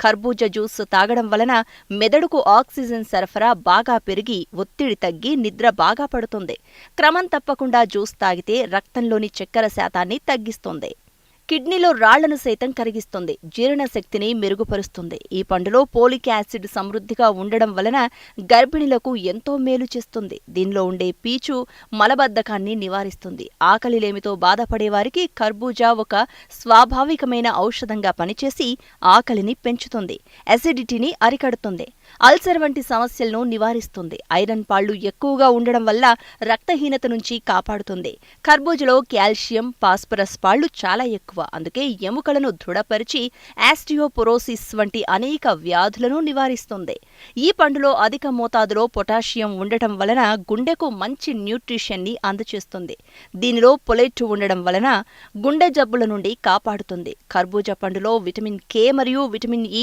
ఖర్బూజ juice తాగడం వలన మెదడుకు ఆక్సిజన్ సరఫరా బాగా పెరిగి ఒత్తిడి తగ్గి నిద్ర బాగా పడుతుంది. క్రమం తప్పకుండా జ్యూస్ తాగితే రక్తంలోని చక్కెర శాతాన్ని తగ్గిస్తుంది. కిడ్నీలో రాళ్ళను సైతం కరిగిస్తుంది. జీర్ణశక్తిని మెరుగుపరుస్తుంది. ఈ పండులో పోలిక్ యాసిడ్ సమృద్ధిగా ఉండడం వలన గర్భిణులకు ఎంతో మేలు చేస్తుంది. దీనిలో ఉండే పీచు మలబద్ధకాన్ని నివారిస్తుంది. ఆకలిలేమితో బాధపడేవారికి కర్బూజా ఒక స్వాభావికమైన ఔషధంగా పనిచేసి ఆకలిని పెంచుతుంది. అసిడిటీని అరికడుతుంది. అల్సర్ వంటి సమస్యలను నివారిస్తుంది. ఐరన్ పాళ్ళు ఎక్కువగా ఉండడం వల్ల రక్తహీనత నుంచి కాపాడుతుంది. కర్బూజలో కాల్షియం ఫాస్ఫరస్ పాళ్ళు చాలా ఎక్కువ. అందుకే ఎముకలను దృఢపరిచి ఆస్టియోపొరోసిస్ వంటి అనేక వ్యాధులను నివారిస్తుంది. ఈ పండులో అధిక మోతాదులో పొటాషియం ఉండటం వలన గుండెకు మంచి న్యూట్రిషన్ని అందచేస్తుంది. దీనిలో పొలెట్ ఉండడం వలన గుండె జబ్బుల నుండి కాపాడుతుంది. కర్బూజా పండులో విటమిన్ కే మరియు విటమిన్ ఇ